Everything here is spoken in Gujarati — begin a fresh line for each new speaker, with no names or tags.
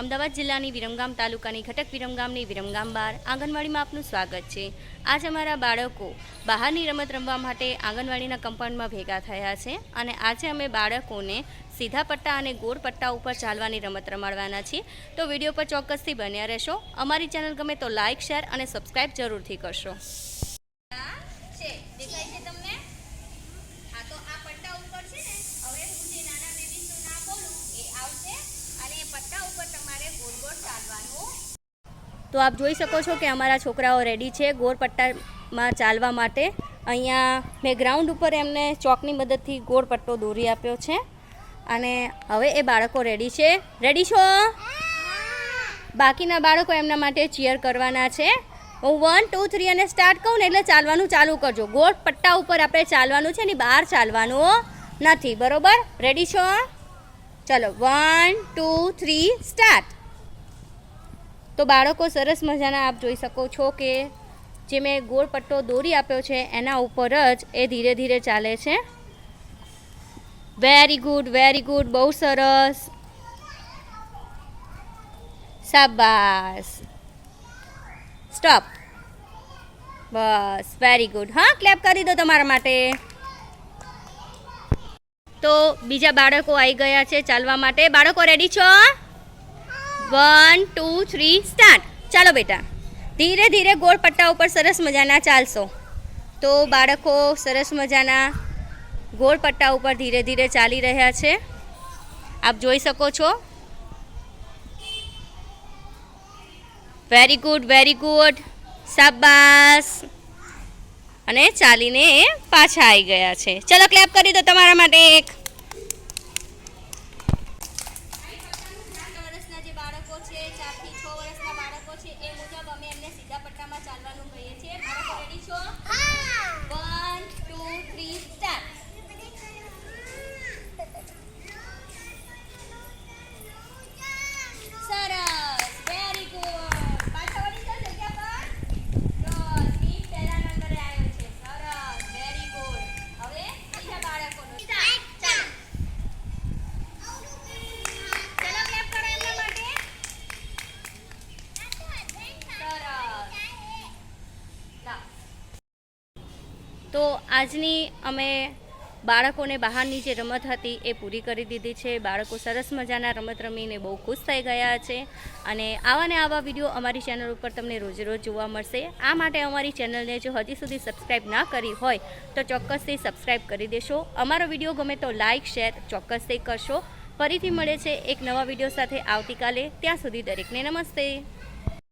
અમદાવાદ જિલ્લાની વિરમગામ તાલુકાની ઘટક વિરમગામની વિરમગામ બાર આંગણવાડીમાં આપનું સ્વાગત છે. આજ અમારા બાળકો બહારની રમત રમવા માટે આંગણવાડીના કમ્પાઉન્ડમાં ભેગા થયા છે અને આજે અમે બાળકોને સીધા પટ્ટા અને ગોળ પટ્ટા ઉપર ચાલવાની રમત રમાડવાના છીએ. તો વીડિયો પર ચોક્કસથી બન્યા રહેશો. અમારી ચેનલ ગમે તો લાઇક શેર અને સબસ્ક્રાઈબ જરૂરથી કરશો છે દેખાય છે તમને આ તો આ પટ્ટા ઉપર છે ને હવે હું જે નાના બેબીનું નામ બોલું એ આવશે અને એ પટ્ટા ઉપર તમારે ગોળ ગોળ ચાલવાનું. તો આપ જોઈ શકો છો કે અમારા છોકરાઓ રેડી છે ગોળ પટ્ટામાં ચાલવા માટે. અહીંયા મેં ગ્રાઉન્ડ ઉપર એમને ચોકની મદદથી ગોળ પટ્ટો દોરી આપ્યો છે. અને હવે એ બાળકો રેડી છે. રેડી છો? બાકીના બાળકો એમના માટે ચીયર કરવાના છે. હું વન ટુ થ્રી અને સ્ટાર્ટ કહું ને એટલે ચાલવાનું ચાલુ કરજો. ગોળ પટ્ટા ઉપર આપણે ચાલવાનું છે ને બહાર ચાલવાનું નથી. બરોબર? રેડી છો? ચલો વન ટુ થ્રી સ્ટાર્ટ તો બાળકો, સરસ મજાના આપ જોઈ શકો છો કે જે મેં ગોળ પટ્ટો દોરી આપ્યો છે, એના ઉપર જ એ ધીરે ધીરે ચાલે છે. વેરી ગુડ વેરી ગુડ બહુ સરસ. શાબાશ. સ્ટોપ બસ વેરી ગુડ હા ક્લેપ કરી દો તમારા માટે. તો બીજા બાળકો આવી ગયા છે ચાલવા માટે. બાળકો રેડી છો? વન ટુ થ્રી સ્ટાર્ટ ચાલો બેટા. ધીરે ધીરે ગોળ પટ્ટા ઉપર સરસ મજાના ચાલશો. તો બાળકો, સરસ મજાના ગોળ પટ્ટા ઉપર ધીરે ધીરે ચાલી રહ્યા છે. આપ જોઈ શકો છો. વેરી ગુડ વેરી ગુડ શાબાશ. અને ચાલીને એ પાછા આવી ગયા છે. ચલો ક્લેપ કરી દો તમારા માટે એક. બાળકો છે, ચારથી છ વર્ષના બાળકો છે, એ મુજબ અમે એમને સીધા પટ્ટામાં ચાલવાનું કહીએ છીએ બાળકો રેડી છો વન ટુ થ્રી સ્ટાર્ટ સરસ વેરી ગુડ પાછા વળી જાઓ જગ્યા પર જો સ્લીપ પહેલા નંબરે આવ્યો છે સરસ વેરી ગુડ હવે બીજા બાળકોનો સ્ટાર્ટ ચાલો ચલો ક્લેપ કરો એમના માટે સરસ લાવ. તો આજની અમે બાળકોને બહારની જે રમત હતી એ પૂરી કરી દીધી છે. બાળકો સરસ મજાના રમત રમીને બહુ ખુશ થઈ ગયા છે. અને આવા ને આવા વીડિયો અમારી ચેનલ ઉપર તમને રોજ રોજ જોવા મળશે. આ માટે અમારી ચેનલને જો હજી સુધી સબસ્ક્રાઈબ ના કરી હોય, તો ચોક્કસથી સબસ્ક્રાઈબ કરી દેશો. અમારો વીડિયો ગમે તો લાઇક, શેર ચોક્કસથી કરશો. ફરીથી મળે છે એક નવા વીડિયો સાથે આવતીકાલે. ત્યાં સુધી દરેકને નમસ્તે.